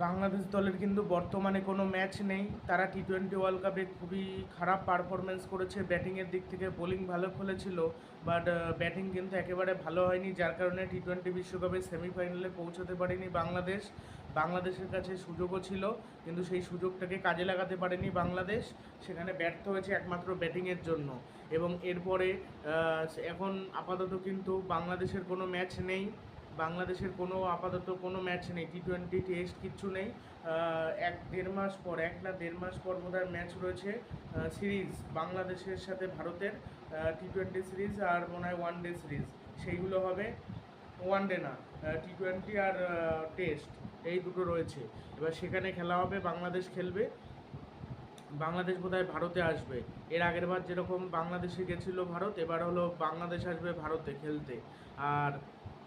বাংলাদেশ দলের কিন্তু বর্তমানে কোনো ম্যাচ নেই। তারা টি টোয়েন্টি ওয়ার্ল্ড কাপে খুবই খারাপ পারফরমেন্স করেছে। ব্যাটিংয়ের দিক থেকে বোলিং ভালো খেলেছিল বাট ব্যাটিং কিন্তু একেবারে ভালো হয়নি, যার কারণে টি টোয়েন্টি বিশ্বকাপে সেমিফাইনালে পৌঁছতে পারেনি বাংলাদেশ। বাংলাদেশের কাছে সুযোগও ছিল, কিন্তু সেই সুযোগটাকে কাজে লাগাতে পারেনি বাংলাদেশ। সেখানে ব্যর্থ হয়েছে একমাত্র ব্যাটিংয়ের জন্য। এবং এরপরে এখন আপাতত কিন্তু বাংলাদেশের কোনো ম্যাচ নেই। বাংলাদেশের কোনো আপাতত কোনো ম্যাচ নেই। টি টোয়েন্টি টেস্ট কিচ্ছু নেই। এক দেড় মাস পর, এক না দেড় মাস পর বোধহয় ম্যাচ রয়েছে সিরিজ বাংলাদেশের সাথে ভারতের টি টোয়েন্টি সিরিজ আর মনে হয় ওয়ান ডে সিরিজ। সেইগুলো হবে ওয়ান ডে না টি টোয়েন্টি আর টেস্ট এই দুটো রয়েছে। এবার সেখানে খেলা হবে, বাংলাদেশ খেলবে। বাংলাদেশ বোধহয় ভারতে আসবে। এর আগের বার যেরকম বাংলাদেশে গেছিল ভারত, এবার হলো বাংলাদেশ আসবে ভারতে খেলতে। আর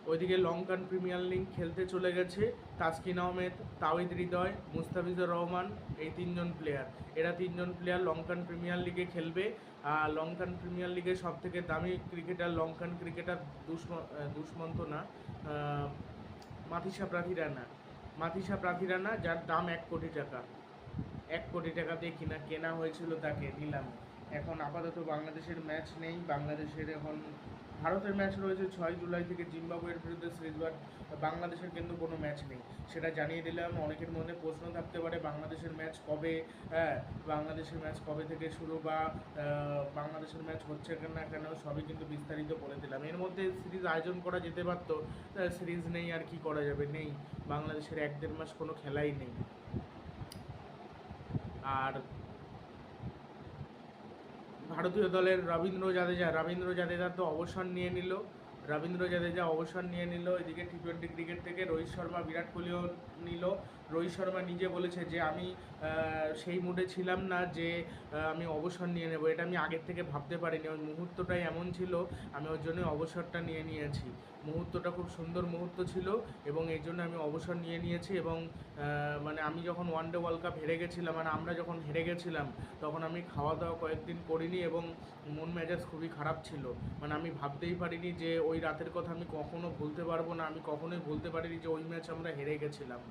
ওইদিকে লঙ্কান প্রিমিয়ার লিগ খেলতে চলে গেছে। তাসকিন আহমেদ, তাওহিদ হৃদয়, মুস্তাফিজুর রহমান এই তিনজন প্লেয়ার এরা তিনজন প্লেয়ার লঙ্কান প্রিমিয়ার লিগে খেলবে। আর লঙ্কান প্রিমিয়ার লিগে সব থেকে দামি ক্রিকেটার লঙ্কান ক্রিকেটার দুষ্ম দুষ্মন্ত না মাথিসা প্রাথিরানা মাথিসা প্রাথিরানা যার দাম এক কোটি টাকা। এক কোটি টাকা দিয়ে কিনা, কেনা হয়েছিল তাকে, নিলাম। এখন আপাতত বাংলাদেশের ম্যাচ নেই। বাংলাদেশের এখন, ভারতের ম্যাচ রয়েছে ছয় জুলাই থেকে জিম্বাবুয়ের বিরুদ্ধে সিরিজ বাট বাংলাদেশের কিন্তু কোনো ম্যাচ নেই। সেটা জানিয়ে দিলাম, অনেকের মধ্যে প্রশ্ন থাকতে পারে, বাংলাদেশের ম্যাচ কবে? হ্যাঁ বাংলাদেশের ম্যাচ কবে থেকে শুরু বা বাংলাদেশের ম্যাচ হচ্ছে না কেন? সবই কিন্তু বিস্তারিত বলে দিলাম। এর মধ্যে সিরিজ আয়োজন করা যেতে পারতো সিরিজ নেই আর কি করা যাবে? নেই। বাংলাদেশের এক দেড় মাস কোনো খেলাই নেই। আর ভারতীয় দলের রবীন্দ্র জাদেজা। রবীন্দ্র জাদেজা তো অবসর নিয়ে নিল। রবীন্দ্র জাদেজা অবসর নিয়ে নিল। এদিকে টি টোয়েন্টি ক্রিকেট থেকে রোহিত শর্মা, বিরাট কোহলিও নিল। রোহিত শর্মা নিজে বলেছে যে আমি সেই মুডে ছিলাম না যে আমি অবসর নিয়ে নেব। এটা আমি আগের থেকে ভাবতে পারিনি। ওই মুহূর্তটাই এমন ছিল, আমি ওর জন্য অবসরটা নিয়ে নিয়েছি। মুহূর্তটা খুব সুন্দর মুহূর্ত ছিল এবং এই জন্য আমি অবসর নিয়ে নিয়েছি এবং মানে আমি যখন ওয়ান ডে ওয়ার্ল্ড কাপ হেরে গেছিলাম মানে আমরা যখন হেরে গেছিলাম, তখন আমি খাওয়া দাওয়া কয়েকদিন করিনি এবং মন মেজাজ খুবই খারাপ ছিল। মানে আমি ভাবতেই পারিনি যে ওই রাতের কথা আমি কখনো ভুলতে পারব না। আমি কখনোই ভুলতে পারিনি যে ওই ম্যাচ আমরা হেরে গেছিলাম।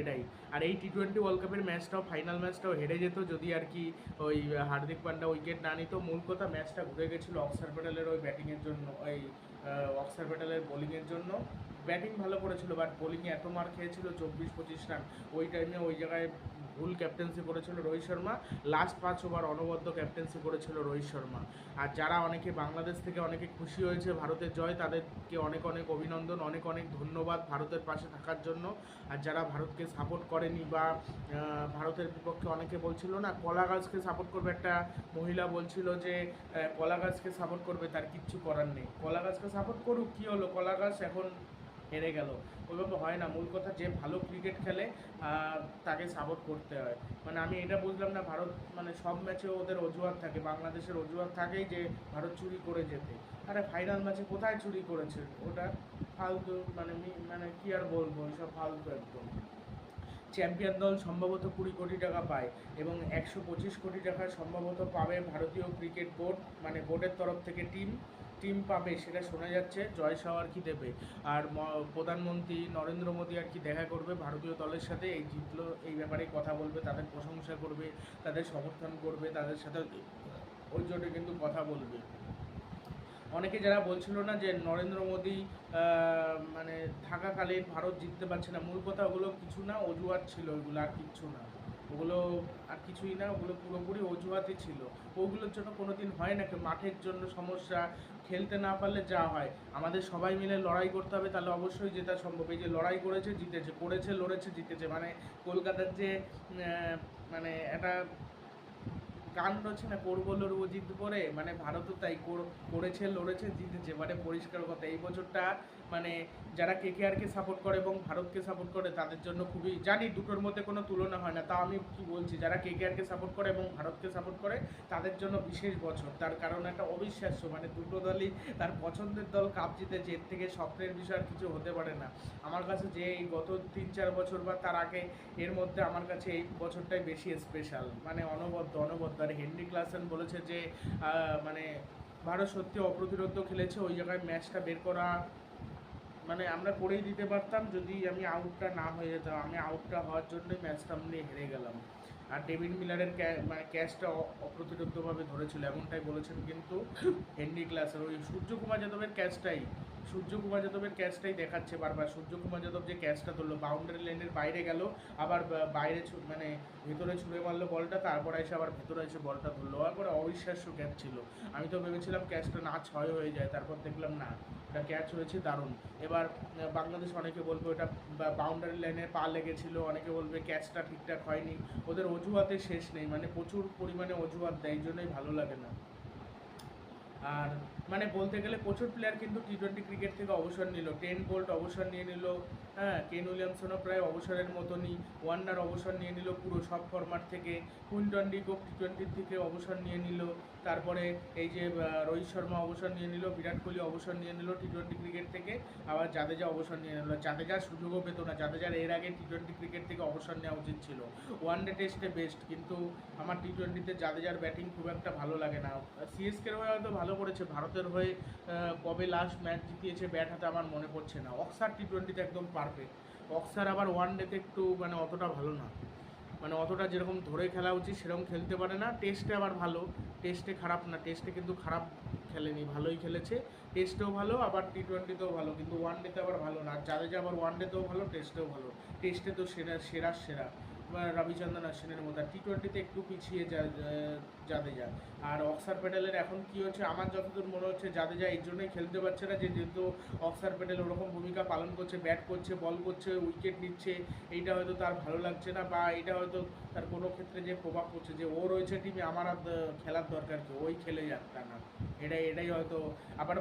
এটাই। আর এই টি টোয়েন্টি ওয়ার্ল্ড কাপের ম্যাচটাও ফাইনাল ম্যাচটাও হেরে যেত যদি আর কি ওই হার্দিক পান্ডা উইকেট না নিত। মূল কথা ম্যাচটা ঘুরে গেছিল অক্সার প্যাটেলের ওই ব্যাটিংয়ের জন্য, ওই অক্সার প্যাটেলের বোলিংয়ের জন্য। ব্যাটিং ভালো করেছিল বাট বোলিংয়ে এত মার খেয়েছিল চব্বিশ পঁচিশ রান ওই টাইমে ওই জায়গায় ভুল ক্যাপ্টেন্সি করেছিল রোহিত শর্মা। লাস্ট পাঁচ ওভার অনবদ্য ক্যাপ্টেন্সি করেছিল রোহিত শর্মা। আর যারা অনেকে বাংলাদেশ থেকে অনেকে খুশি হয়েছে ভারতের জয়, তাদেরকে অনেক অনেক অভিনন্দন, অনেক অনেক ধন্যবাদ ভারতের পাশে থাকার জন্য। আর যারা ভারতকে সাপোর্ট করেনি বা ভারতের বিপক্ষে অনেকে বলছিল না, কলা গাছকে সাপোর্ট করবে একটা মহিলা বলছিল যে কলা গাছকে সাপোর্ট করবে, তার কিচ্ছু করার নেই। কলা গাছকে সাপোর্ট করুক, কী হলো? কলা গাছ এখন হেরে গেল। ওইভাবে হয় না। মূল কথা যে ভালো ক্রিকেট খেলে তাকে সাপোর্ট করতে হয়। মানে আমি এটা বুঝলাম না, ভারত মানে সব ম্যাচে ওদের অজুহাত থাকে। বাংলাদেশের অজুহাত থাকেই যে ভারত চুরি করে যেতে। আরে ফাইনাল ম্যাচে কোথায় চুরি করেছে? ওটা ফালতু মানে মানে কি আর বলব? সব ফালতু একদম। চ্যাম্পিয়ন দল সম্ভবত কুড়ি কোটি টাকা পায় এবং একশো পঁচিশ কোটি টাকা সম্ভবত পাবে ভারতীয় ক্রিকেট বোর্ড মানে বোর্ডের তরফ থেকে টিম টিম পাবে সেটা শোনা যাচ্ছে। জয় আর কি দেবে। আর প্রধানমন্ত্রী নরেন্দ্র মোদী আর কি দেখা করবে ভারতীয় দলের সাথে। এই জিতলো, এই ব্যাপারে কথা বলবে, তাদের প্রশংসা করবে, তাদের সমর্থন করবে, তাদের সাথে ওই জন্য কিন্তু কথা বলবে। অনেকে যারা বলছিল না যে নরেন্দ্র মোদী মানে থাকাকালীন ভারত জিততে পারছে না, মূল কথা ওগুলো কিছু না, অজুহাত ছিল ওগুলো আর কিচ্ছু না। ওগুলো আর কিছুই না, ওগুলো পুরোপুরি অজুহাতই ছিল। ওগুলোর জন্য কোনো দিন হয় না মাঠের জন্য সমস্যা খেলতে না পারলে যা হয়। আমাদের সবাই মিলে লড়াই করতে হবে, তাহলে অবশ্যই জেতা সম্ভব। এই যে লড়াই করেছে, জিতেছে, করেছে, লড়েছে, জিতেছে। মানে কলকাতার যে মানে একটা গান রয়েছে না, করব, লড়বো, জিতবো রে? মানে ভারতও তাই কর- করেছে, লড়েছে, জিতেছে। মানে পরিষ্কার কথা, এই বছরটা মানে যারা কে কে সাপোর্ট করে এবং ভারতকে সাপোর্ট করে, তাদের জন্য খুবই, জানি দুটোর মধ্যে কোনো তুলনা হয় না, তা আমি কি বলছি? যারা কে কে সাপোর্ট করে এবং ভারতকে সাপোর্ট করে, তাদের জন্য বিশেষ বছর। তার কারণ একটা অবিশ্বাস্য মানে দুটো দলই তার পছন্দের দল কাপ জিতেছে এর থেকে স্বপ্নের বিষয় আর কিছু হতে পারে না। আমার কাছে যে এই গত তিন চার বছর বা তার আগে, এর মধ্যে আমার কাছে এই বছরটাই বেশি স্পেশাল মানে অনবদ্য অনবদ্য। আর হেনরি ক্লাসেন বলেছে যে মানে ভারত সত্যি অপ্রতিরোধ খেলেছে, ওই জায়গায় ম্যাচটা বের করা মানে আমরা করেই দিতে পারতাম, যদি আমি আউটটা না হয়ে যেতাম। আমি আউটটা হওয়ার জন্যই ম্যাচটা আমি হেরে গেলাম। আর ডেভিড মিলারের মানে ক্যাচটা অপ্রতিরোধ্যভাবে ধরেছিল, এমনটাই বলেছেন কিন্তু হেনরি ক্লাসের। ওই সূর্যকুমার যাদবের ক্যাচটাই, সূর্যকুমার যাদবের ক্যাচটাই দেখাচ্ছে বারবার। সূর্যকুমার যাদব যে ক্যাচটা ধরলো বাউন্ডারি লাইনের বাইরে গেল, আবার বাইরে মানে ভেতরে ছুঁড়ে মারলো বলটা, তারপরে এসে আবার ভেতরে এসে বলটা ধরলো। তারপরে অবিশ্বাস্য ক্যাচ ছিল। আমি তো ভেবেছিলাম ক্যাচটা না ছয় হয়ে যায়, তারপর দেখলাম না। এটা ক্যাচ হয়েছে দারুণ। এবার বাংলাদেশ অনেকে বলবে ওটা বাউন্ডারি লাইনে পা লেগেছিল, অনেকে বলবে ক্যাচটা ঠিকঠাক হয়নি। ওদের অজুহাতে শেষ নেই মানে প্রচুর পরিমাণে অজুহাত দেয় জন্যই ভালো লাগে না। আর মানে বলতে গেলে প্রচুর প্লেয়ার কিন্তু টি টোয়েন্টি ক্রিকেট থেকে অবসর নিল। টেন বোল্ট অবসর নিয়ে নিল হ্যাঁ কেন উইলিয়ামসনও প্রায় অবসরের মতনই। ওয়ার্নার অবসর নিয়ে নিল পুরো সব ফরম্যাট থেকে। কুইন্টন ডিকক টি টোয়েন্টির থেকে অবসর নিয়ে নিল। তারপরে এই যে রোহিত শর্মা অবসর নিয়ে নিল, বিরাট কোহলি অবসর নিয়ে নিল টি টোয়েন্টি ক্রিকেট থেকে, আবার জাদেজা অবসর নিয়ে নিল। জাদেজার সুযোগও পেতো না, জাদেজার এর আগে টি টোয়েন্টি ক্রিকেট থেকে অবসর নেওয়া উচিত ছিল। ওয়ান ডে টেস্টে বেস্ট কিন্তু আমার টি টোয়েন্টিতে জাদেজার ব্যাটিং খুব একটা ভালো লাগে না। সিএসকের হয়ে হয়তো ভালো করেছে, ভারতের হয়ে কবে লাস্ট ম্যাচ জিতিয়েছে ব্যাট হাতে আমার মনে পড়ছে না। অক্সার টি টোয়েন্টিতে একদম পারফেক্ট অক্সার আবার ওয়ান ডেতে একটু মানে অতটা ভালো না। মানে অতটা যেরকম ধরে খেলা উচিত সেরকম খেলতে পারে না। টেস্টে আবার ভালো। টেস্টে খারাপ না, টেস্টে কিন্তু খারাপ খেলেনি, ভালোই খেলেছে। টেস্টেও ভালো, আবার টি টোয়েন্টিতেও ভালো, কিন্তু ওয়ান ডেতে আবার ভালো না। আর জাদেজা আবার ওয়ান ডেতেও ভালো টেস্টেও ভালো। টেস্টে তো সেরা সেরা সেরা। রবিচন্দ্রন অশ্বিনের মতো টি টোয়েন্টিতে একটু পিছিয়ে জাদেজা আর অক্সার প্যাটেলের এখন কি হচ্ছে, আমার যতদূর মনে হচ্ছে জাদেজা এই জন্যই খেলতে পারছে না যেহেতু অক্সার প্যাটেল ওরকম ভূমিকা পালন করছে, ব্যাট করছে, বল করছে, উইকেট নিচ্ছে, এইটা হয়তো তার ভালো লাগছে না, বা এটা হয়তো তার কোনো ক্ষেত্রে যে প্রভাব পড়ছে, যে ও রয়েছে টিমে আমার আর খেলার দরকার কি, ওই খেলে যাক, তা না। এটাই এটাই হয়তো আবার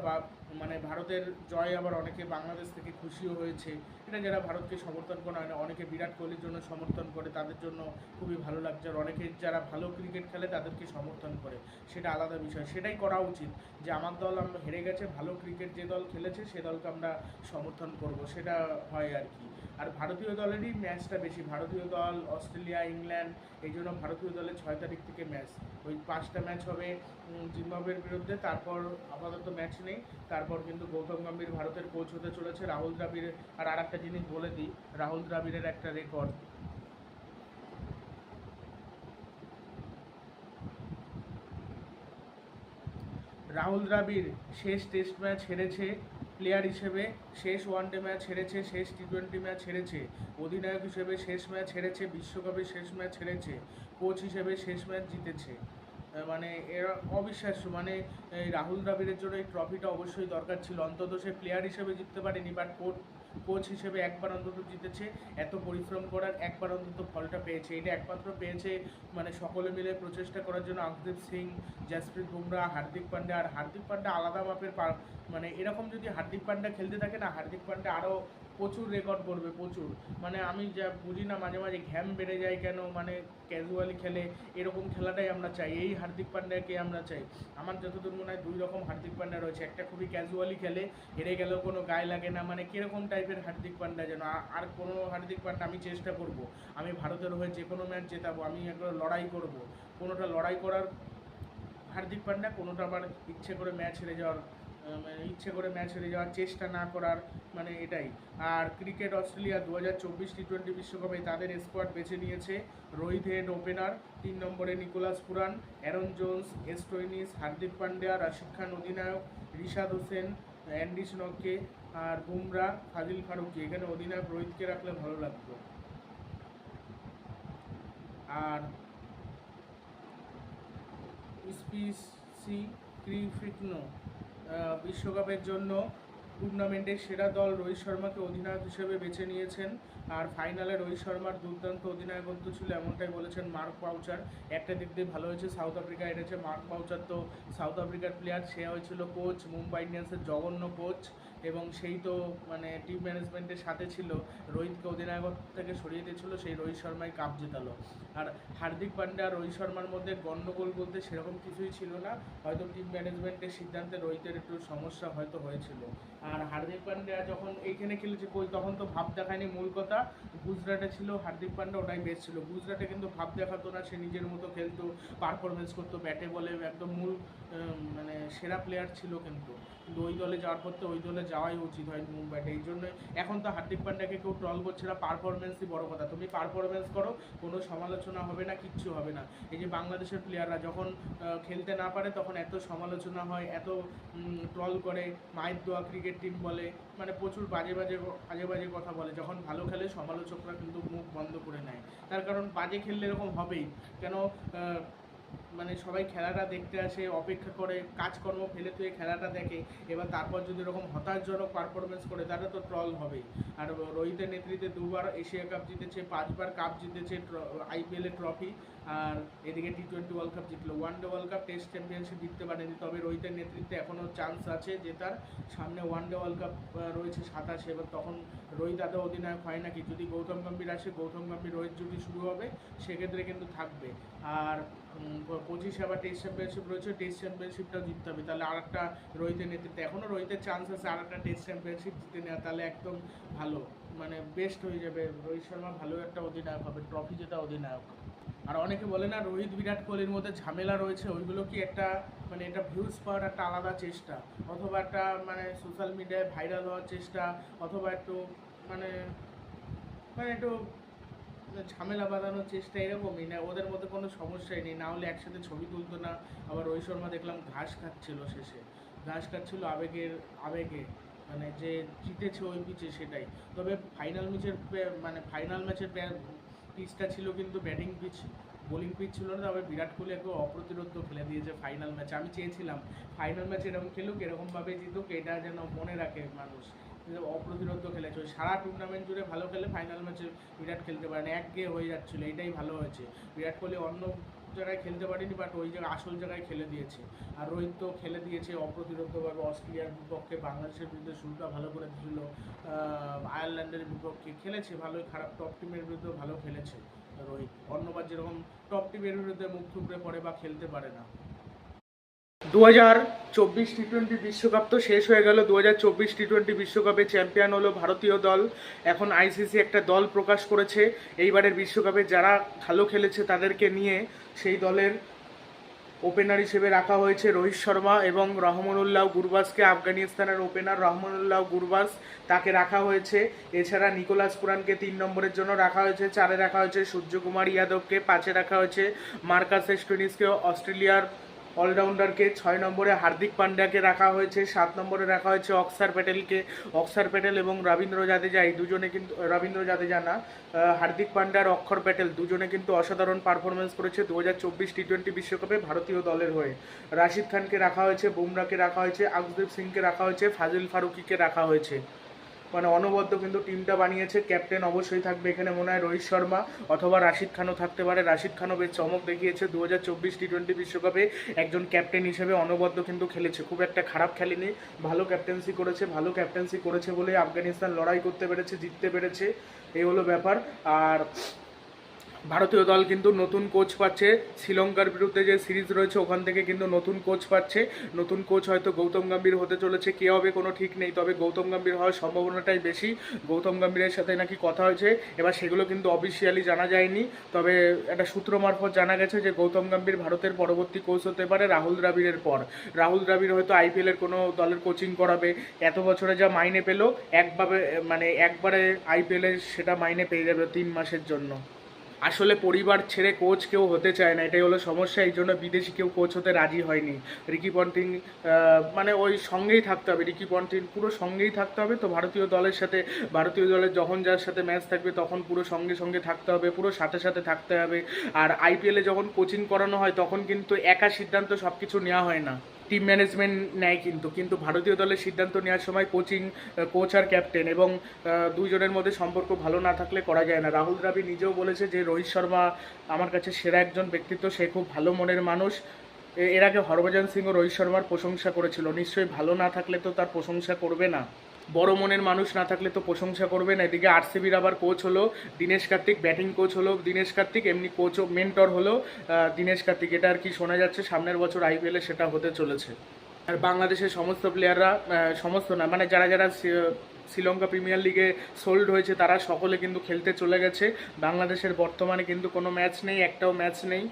মানে ভারতের জয় আবার অনেকে বাংলাদেশ থেকে খুশিও হয়েছে। এটা যারা ভারতকে সমর্থন করে না অনেকে বিরাট কোহলির জন্য সমর্থন করে, তাদের জন্য খুবই ভালো লাগছে। আর অনেকে যারা ভালো ক্রিকেট খেলে, তাদেরকে সমর্থন করে। সেটা আলাদা বিষয়। সেটাই করা উচিত যে, আমার দল আমরা হেরে গেছে, ভালো ক্রিকেট যে দল খেলেছে, সে দলকে আমরা সমর্থন করব। সেটা হয় আর কি। আর ভারতীয় দলেরই ম্যাচটা বেশি। ভারতীয় দল অস্ট্রেলিয়া ইংল্যান্ড এই জন্য ভারতীয় দলের ছয় তারিখ থেকে ম্যাচ ওই পাঁচটা ম্যাচ হবে উম, জিম্বাবুয়ের বিরুদ্ধে। তারপর আপাতত ম্যাচ নেই। তারপর কিন্তু গৌতম গম্ভীর ভারতের কোচ হতে চলেছে। রাহুল দ্রাবিড় আর আর একটা জিনিস বলে দিই রাহুল দ্রাবিড়ের একটা রেকর্ড রাহুল দ্রাবিড় শেষ টেস্ট ম্যাচ হেরেছে। প্লেয়ার হিসেবে শেষ ওয়ানডে ম্যাচ হেরেছে, শেষ টি টোয়েন্টি ম্যাচ হেরেছে। অধিনায়ক হিসেবে শেষ ম্যাচ হেরেছে, বিশ্বকাপে শেষ ম্যাচ হেরেছে। কোচ হিসেবে শেষ ম্যাচ জিতেছে। মানে এরা অবিশ্বাস্য মানে রাহুল দ্রাবিড়ের জন্য এই ট্রফিটা অবশ্যই দরকার ছিল। অন্তত সে প্লেয়ার হিসেবে জিততে পারেনি বাট কোচ কোচ হিসেবে একবার অন্তত জিতেছে, এত পরিশ্রম করার একবার অন্তত ফলটা পেয়েছে। এটা একমাত্র পেয়েছে মানে সকলে মিলে প্রচেষ্টা করার জন্য আকদীপ সিং, জাসপ্রীত বুমরা, হার্দিক পান্ডে। আর হার্দিক পান্ডে আলাদা মাপের মানে এরকম যদি হার্দিক পান্ডা খেলতে থাকে না, হার্দিক পান্ডে আরও প্রচুর রেকর্ড করবে, প্রচুর। মানে আমি যা বুঝি না মাঝে মাঝে ঘ্যাম বেড়ে যায় কেন মানে ক্যাজুয়ালি খেলে, এরকম খেলাটাই আমরা চাই, এই হার্দিক পান্ডাকে আমরা চাই। আমার যতদূর মনে হয় দুই রকম হার্দিক পান্ডা রয়েছে, একটা খুবই ক্যাজুয়ালি খেলে, হেরে গেলেও কোনো গায়ে লাগে না মানে কীরকম টাইপের হার্দিক পান্ডা যেন আর কোনো হার্দিক পান্ডা আমি চেষ্টা করব। আমি ভারতের হয়ে যে কোনো ম্যাচ জেতাবো, আমি একবার লড়াই করব। কোনোটা লড়াই করার হার্দিক পান্ডা, কোনোটা আবার ইচ্ছে করে ম্যাচ হেরে যাওয়ার মানে ইচ্ছে করে ম্যাচ হেরে যাওয়ার চেষ্টা না করার মানে এটাই। আর ক্রিকেট অস্ট্রেলিয়া দু হাজার চব্বিশ টি টোয়েন্টি বিশ্বকাপে তাদের স্কোয়াড বেছে নিয়েছে রোহিত হেড ওপেনার তিন নম্বরে Nicholas Pooran Aaron Jones Stoinis Hardik Pandya, Rashid Khan অধিনায়ক, রিশাদ হোসেন, অ্যান্ডিস নককে আর বুমরা ফাজিল ফারুকি। এখানে অধিনায়ক রোহিতকে রাখলে ভালো লাগতো। আর স্পিসি ক্রিফিটনো বিশ্বকাপের জন্য টুর্নামেন্টের সেরা দল রোহিত শর্মাকে অধিনায়ক হিসেবে বেছে নিয়েছেন। আর ফাইনালে রোহিত শর্মার দুর্দান্ত অধিনায়কত্ব ছিল এমনটাই বলেছেন মার্ক পাউচার। একটা দিক দিয়ে ভালো হয়েছে, সাউথ আফ্রিকা হেরেছে। মার্ক পাউচার তো সাউথ আফ্রিকার প্লেয়ার সে হয়েছিল কোচ মুম্বাই ইন্ডিয়ান্সের জঘন্য কোচ এবং সেই তো মানে টিম ম্যানেজমেন্টের সাথে ছিল। রোহিতকে অধিনায়কত্ব থেকে সরিয়ে দিয়েছিল, সেই রোহিত শর্মাই কাপ জেতালো। আর হার্দিক পান্ডে আর রোহিত শর্মার মধ্যে গণ্ডগোল বলতে সেরকম কিছুই ছিল না। হয়তো টিম ম্যানেজমেন্টের সিদ্ধান্তে রোহিতের একটু সমস্যা হয়তো হয়েছিল। আর হার্দিক পান্ডিয়া যখন এইখানে খেলেছে, কই তখন তো ভাব দেখায়নি মূল কথা। গুজরাটে ছিল, হার্দিক পান্ডা ওটাই বেস্ট ছিল। গুজরাটে কিন্তু ভাব দেখাতো না, সে নিজের মতো খেলতো পারফরমেন্স করতো, ব্যাটে বলে একদম মূল মানে সেরা প্লেয়ার ছিল কিন্তু। কিন্তু ওই দলে যাওয়ার পর তো ওই দলে যাওয়াই উচিত হয় মুম্বাইতে এই জন্যই এখন তো হার্দিক পান্ডাকে কেউ ট্রল করছে না পারফরমেন্সই বড় কথা। তুমি পারফরমেন্স করো, কোনো সমালোচনা হবে না, কিচ্ছু হবে না। এই যে বাংলাদেশের প্লেয়াররা যখন খেলতে না পারে, তখন এত সমালোচনা হয়, এত ট্রল করে, মায়ের দোয়া ক্রিকেট টিম বলে মানে প্রচুর বাজে বাজে বাজে বাজে কথা বলে। যখন ভালো খেলে, সমালোচকরা কিন্তু মুখ বন্ধ করে নেয়। তার কারণ বাজে খেললে এরকম হবেই। কেন মানে সবাই খেলাটা দেখতে আসে, অপেক্ষা করে, কাজকর্ম ফেলে তুই খেলাটা দেখে, এবার তারপর যদি এরকম হতাশজনক পারফরমেন্স করে, তাহলে তো ট্রল হবেই। আর রোহিতের নেতৃত্বে দুবার এশিয়া কাপ জিতেছে, পাঁচবার কাপ জিতেছে আইপিএলে ট্রফি আর এদিকে টি টোয়েন্টি ওয়ার্ল্ড কাপ জিতলো। One day world cup test championship জিততে পারেনি। তবে রোহিতের নেতৃত্বে এখনও চান্স আছে জেতার সামনে ওয়ান ডে ওয়ার্ল্ড কাপ রয়েছে সাতাশে। এবার তখন রোহিত আদৌ অধিনায়ক হয় নাকি? যদি গৌতম গম্ভীর আসে, গৌতম গম্ভীর রোহিত যদি শুরু হবে, সেক্ষেত্রে কিন্তু থাকবে। আর পঁচিশে আবার টেস্ট চ্যাম্পিয়নশিপ রয়েছে। টেস্ট চ্যাম্পিয়নশিপটাও জিততে হবে। তাহলে আর একটা রোহিতের নেতৃত্বে এখনও রোহিতের চান্স আছে আর একটা টেস্ট চ্যাম্পিয়নশিপ জিতে নেওয়া তাহলে একদম ভালো মানে বেস্ট হয়ে যাবে। রোহিত শর্মা ভালো একটা অধিনায়ক হবে। ট্রফি জেতা অধিনায়ক। আর অনেকে বলে না, রোহিত, বিরাট কোহলির মধ্যে ঝামেলা রয়েছে, ওইগুলো কি একটা মানে এটা ভিউজ পাওয়ার একটা আলাদা চেষ্টা? অথবা একটা মানে সোশ্যাল মিডিয়ায় ভাইরাল হওয়ার চেষ্টা, অথবা একটু মানে মানে একটু ঝামেলা বাঁধানোর চেষ্টা এরকমই না, ওদের মধ্যে কোনো সমস্যাই নেই। না হলে একসাথে ছবি তুলতো না, আবার রোহিত শর্মা দেখলাম ঘাস খাচ্ছিল শেষে। ঘাস খাচ্ছিল আবেগের, আবেগে মানে যে জিতেছে ওই পিচে সেটাই। তবে ফাইনাল ম্যাচের মানে ফাইনাল ম্যাচের পিচটা ছিল কিন্তু ব্যাটিং পিচ, বোলিং পিচ ছিল না, তবে বিরাট কোহলি একটু অপ্রতিরোধ খেলে দিয়েছে ফাইনাল ম্যাচ আমি চেয়েছিলাম ফাইনাল ম্যাচ এরকম খেলুক, এরকমভাবে জিতুক, এটা যেন মনে রাখে মানুষ। অপ্রতিরোধ খেলেছে। ওই সারা টুর্নামেন্ট জুড়ে ভালো খেলে ফাইনাল ম্যাচে বিরাট খেলতে পারে না, এক গে হয়ে যাচ্ছিল, এটাই ভালো হয়েছে। বিরাট কোহলি অন্য জায়গায় খেলতে পারেনি বাট ওই জায়গায় আসল জায়গায় খেলে দিয়েছে। আর রোহিত তো খেলে দিয়েছে অপ্রতিরোধ্যভাবে অস্ট্রেলিয়ার বিপক্ষে, বাংলাদেশের বিরুদ্ধে শুরুটা ভালো করে দিয়েছিল আয়ারল্যান্ডের বিপক্ষে খেলেছে ভালোই, খারাপ টপ টিমের বিরুদ্ধে ভালো খেলেছে রোহিত। অন্যবার যেরকম টপ টিমের বিরুদ্ধে মুখ থুবড়ে পড়ে বা খেলতে পারে না। দু হাজার চব্বিশ টি টোয়েন্টি বিশ্বকাপ তো শেষ হয়ে গেল। দু হাজার চব্বিশ টি টোয়েন্টি বিশ্বকাপে চ্যাম্পিয়ন হলো ভারতীয় দল। এখন আইসিসি একটা দল প্রকাশ করেছে। এইবারের বিশ্বকাপে যারা ভালো খেলেছে তাদেরকে নিয়ে সেই দলের ওপেনার হিসেবে রাখা হয়েছে রোহিত শর্মা এবং রহমানুল্লাহ গুরবাজকে আফগানিস্তানের ওপেনার রহমানুল্লাহ গুরবাস তাকে রাখা হয়েছে। এছাড়া নিকোলাস পুরানকে তিন নম্বরের জন্য রাখা হয়েছে, চারে রাখা হয়েছে সূর্যকুমার ইয়াদবকে, পাঁচে রাখা হয়েছে মার্কাস এস্টোনিসকে অস্ট্রেলিয়ার অলরাউন্ডারকে ছয় নম্বরে হার্দিক পান্ডিয়াকে রাখা হয়েছে, সাত নম্বরে রাখা হয়েছে অক্সার প্যাটেলকে অক্সার প্যাটেল এবং রবীন্দ্র জাদেজা, এই দুজনে কিন্তু, রবীন্দ্র জাদেজা না হার্দিক পান্ডিয়া আর অক্ষর প্যাটেল দুজনে কিন্তু অসাধারণ পারফরমেন্স করেছে দু হাজার চব্বিশ টি টোয়েন্টি বিশ্বকাপে ভারতীয় দলের হয়ে। রাশিদ খানকে রাখা হয়েছে বুমরাকে রাখা হয়েছে আকদীপ সিংকে রাখা হয়েছে, ফাজিল ফারুকিকে রাখা হয়েছে। মানে অনবদ্য কিন্তু টিমটা বানিয়েছে। ক্যাপ্টেন অবশ্যই থাকবে এখানে, মনে হয় রোহিত শর্মা অথবা রাশিদ খানও থাকতে পারে। রাশিদ খানও বেশ চমক দেখিয়েছে। দু হাজার চব্বিশ টি টোয়েন্টি বিশ্বকাপে একজন ক্যাপ্টেন হিসেবে অনবদ্য কিন্তু খেলেছে। খুব একটা খারাপ খেলেনি। ভালো ক্যাপ্টেন্সি করেছে, ভালো ক্যাপ্টেন্সি করেছে বলে আফগানিস্তান লড়াই করতে পেরেছে, জিততে পেরেছে। এই হলো ব্যাপার। আর ভারতীয় দল কিন্তু নতুন কোচ পাচ্ছে। শ্রীলঙ্কার বিরুদ্ধে যে সিরিজ রয়েছে, ওখান থেকে কিন্তু নতুন কোচ পাচ্ছে। নতুন কোচ হয়তো গৌতম গম্ভীর হতে চলেছে, কে হবে কোনো ঠিক নেই। তবে গৌতম গম্ভীর হওয়ার সম্ভাবনাটাই বেশি। গৌতম গম্ভীরের সাথে নাকি কথা হয়েছে, এবার সেগুলো কিন্তু অফিসিয়ালি জানা যায়নি। তবে একটা সূত্র মারফত জানা গেছে যে, গৌতম গম্ভীর ভারতের পরবর্তী কোচ হতে পারে রাহুল দ্রাবিড়ের পর। রাহুল দ্রাবিড় হয়তো আইপিএলের কোনো দলের কোচিং করাবে। এত বছরে যা মাইনে পেল, একভাবে মানে একবারে আইপিএলের সেটা মাইনে পেয়ে যাবে তিন মাসের জন্য। আসলে পরিবার ছেড়ে কোচ কেউ হতে চায় না, এটাই হলো সমস্যা, এই জন্য বিদেশি কেউ কোচ হতে রাজি হয়নি। রিকি পন্টিং মানে ওই সঙ্গেই থাকতে হবে, রিকি পন্টিং পুরো সঙ্গেই থাকতে হবে, তো ভারতীয় দলের সাথে, ভারতীয় দলের যখন যার সাথে ম্যাচ থাকবে তখন পুরো সঙ্গে সঙ্গে থাকতে হবে, পুরো সাথে সাথে থাকতে হবে, আর আইপিএলে যখন কোচিং করানো হয় তখন কিন্তু একা সিদ্ধান্ত সব কিছু নেওয়া হয় না। টিম ম্যানেজমেন্ট নেয় কিন্তু কিন্তু ভারতীয় দলের সিদ্ধান্ত নেওয়ার সময় কোচিং কোচ আর ক্যাপ্টেন এবং দুইজনের মধ্যে সম্পর্ক ভালো না থাকলে করা যায় না। রাহুল দ্রাবিড় নিজেও বলেছে যে, রোহিত শর্মা আমার কাছে সেরা একজন ব্যক্তিত্ব, সে খুব ভালো মনের মানুষ। এর আগে হরভজন সিং ও রোহিত শর্মার প্রশংসা করেছিল। নিশ্চয়ই ভালো না থাকলে তো তার প্রশংসা করবে না। বড় মনের মানুষ না থাকলে তো প্রশংসা করবে না। এদিকে আরসিবির আবার কোচ হলো, দীনেশ কার্তিক ব্যাটিং কোচ হলো দীনেশ কার্তিক, এমনি কোচও মেন্টর হলো দীনেশ কার্তিক। এটা আর কি শোনা যাচ্ছে, সামনের বছর আইপিএলে সেটা হতে চলেছে। আর বাংলাদেশের সমস্ত প্লেয়াররা সমস্ত না মানে যারা যারা শ্রীলঙ্কা প্রিমিয়ার লিগে সোল্ড হয়েছে, তারা সকলে কিন্তু খেলতে চলে গেছে। বাংলাদেশের বর্তমানে কিন্তু কোনো ম্যাচ নেই, একটাও ম্যাচ নেই।